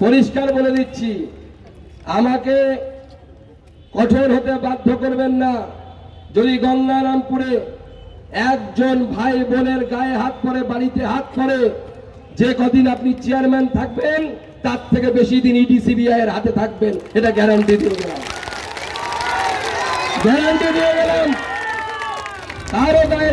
পরিষ্কার বলে দিচ্ছি, আমাকে কঠোর হতে বাধ্য করবেন না। যদি গঙ্গারামপুরে একজন ভাই বোনের গায়ে হাত পরে, বাড়িতে হাত পরে যে কদিন আপনি চেয়ারম্যান থাকবেন, তার থেকে বেশি দিন ইডি, সিবিআই এর হাতে থাকবেন, এটা গ্যারান্টি দিয়ে গেলাম। গ্যারান্টি দিয়ে গেলাম। কারও গায়ে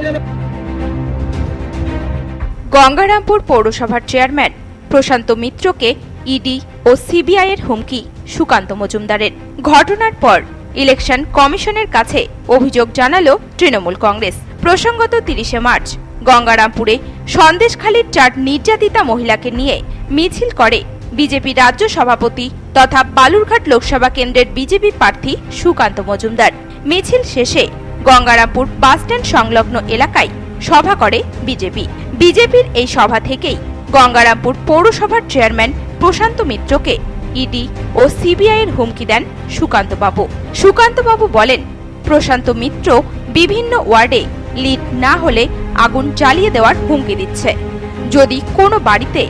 গঙ্গারামপুর পৌরসভার চেয়ারম্যান প্রশান্ত মিত্রকে ইডি ও সিবিআই এর হুমকি, সুকান্ত মজুমদারের। ঘটনার পর ইলেকশন কমিশনের কাছে অভিযোগ জানালো তৃণমূল কংগ্রেস। প্রসঙ্গত তিরিশে মার্চ, গঙ্গারামপুরে সন্দেশখালীর চার নির্যাতিতা মহিলাকে নিয়ে মিছিল করে বিজেপি রাজ্য সভাপতি তথা বালুরঘাট লোকসভা কেন্দ্রের বিজেপি প্রার্থী সুকান্ত মজুমদার। মিছিল শেষে গঙ্গারামপুর বাসস্ট্যান্ড সংলগ্ন এলাকায় সভা করে বিজেপি। বিজেপির এই সভা থেকেই গঙ্গারামপুর পৌরসভার চেয়ারম্যান প্রশান্ত মিত্রকে ইডি ও সিবিআই এর হুমকি দেন সুকান্তবাবু। সুকান্তবাবু বলেন, প্রশান্ত মিত্র বিভিন্ন ওয়ার্ডে লিড না হলে আগুন জ্বালিয়ে দেওয়ার হুমকি দিচ্ছে। যদি কোনো বাড়িতে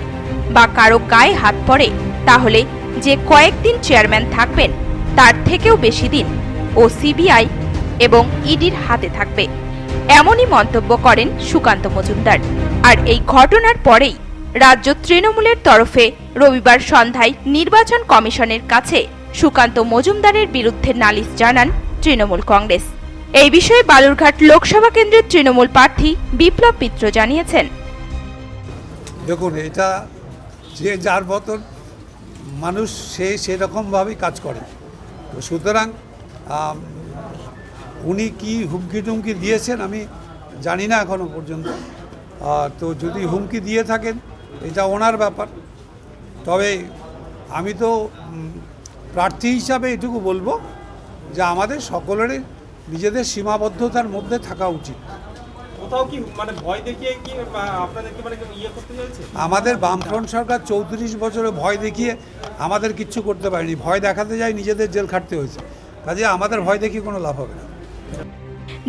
বা কারও গায়ে হাত পড়ে, তাহলে যে কয়েকদিন চেয়ারম্যান থাকবেন, তার থেকেও বেশি দিন ও সিবিআই এবং ইডির হাতে থাকবে। এমনই মন্তব্য করেন সুকান্ত মজুমদার। আর এই ঘটনার পরেই রাজ্য তৃণমূলের তরফে রবিবার সন্ধ্যায় নির্বাচন কমিশনের কাছে সুকান্ত মজুমদারের বিরুদ্ধে নালিশ জানান তৃণমূল কংগ্রেস। এই বিষয়ে বালুরঘাট লোকসভা কেন্দ্রের তৃণমূল প্রার্থী বিপ্লব মিত্র জানিয়েছেন। দেখুন, এটা যে যার মতন মানুষ সে সেরকমভাবেই কাজ করে। তো সুতরাং উনি কি হুমকি টুমকি দিয়েছেন আমি জানি না এখনও পর্যন্ত। তো যদি হুমকি দিয়ে থাকেন, এটা ওনার ব্যাপার। তবে আমি তো প্রার্থী হিসাবে এটুকু বলব যে আমাদের সকলেরই নিজেদের সীমাবদ্ধতার মধ্যে থাকা উচিত। মানে ভয় দেখিয়ে কি বা আপনাদেরকে মানে ইয়ে আমাদের বামফ্রন্ট সরকার চৌত্রিশ বছরে ভয় দেখিয়ে আমাদের কিচ্ছু করতে পারেনি। ভয় দেখাতে যাই নিজেদের জেল খাটতে হয়েছে। কাজে আমাদের ভয় দেখিয়ে কোনো লাভ হবে না।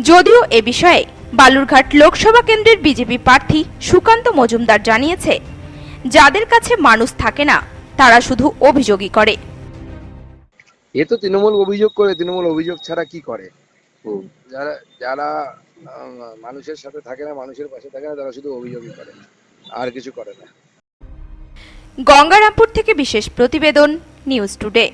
যদিও এ বিষয়ে বালুরঘাট লোকসভা কেন্দ্রের বিজেপি প্রার্থী সুকান্ত মজুমদার জানিয়েছে যাদের কাছে মানুষ থাকে না তারা শুধু অভিযোগই করে। এ তো তৃণমূল অভিযোগ করে তৃণমূল অভিযোগ ছাড়া কি করে? যারা যারা মানুষের সাথে থাকে না মানুষের পাশে থাকে না তারা শুধু অভিযোগই করে আর কিছু করে না। গঙ্গারামপুর থেকে বিশেষ প্রতিবেদন নিউজ টুডে।